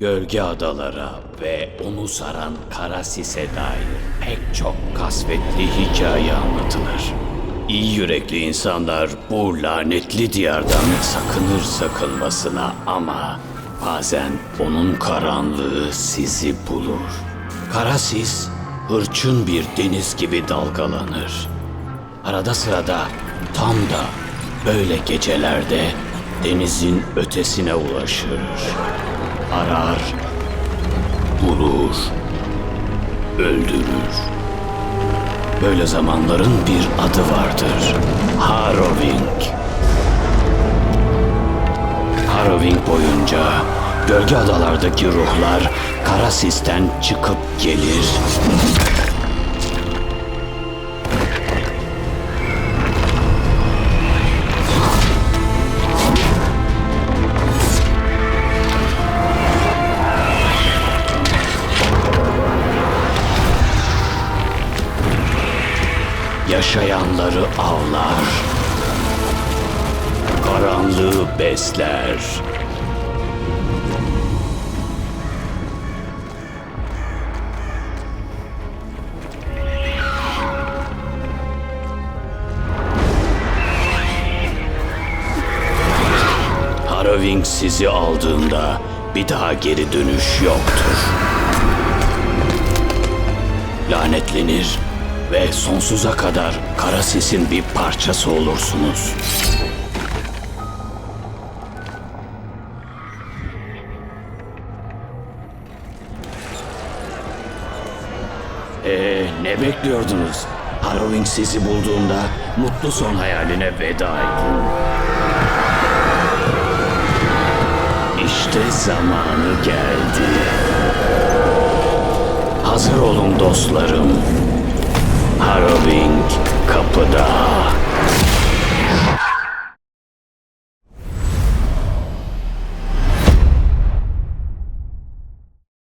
Gölge adalara ve onu saran Karasis'e dair pek çok kasvetli hikaye anlatılır. İyi yürekli insanlar bu lanetli diyardan sakınır sakınmasına ama bazen onun karanlığı sizi bulur. Karasis hırçın bir deniz gibi dalgalanır. Arada sırada tam da böyle gecelerde denizin ötesine ulaşır. Arar, bulur, öldürür. Böyle zamanların bir adı vardır. Harrowing. Harrowing boyunca gölge adalardaki ruhlar Karasis'ten çıkıp gelir. Yaşayanları avlar. Karanlığı besler. Harrowing sizi aldığında bir daha geri dönüş yoktur. Lanetlenir ve sonsuza kadar kara sesin bir parçası olursunuz. Ee, ne bekliyordunuz? Harrowing sizi bulduğunda mutlu son hayaline veda edin. İşte zamanı geldi. Hazır olun dostlarım. Harrowing kapıda.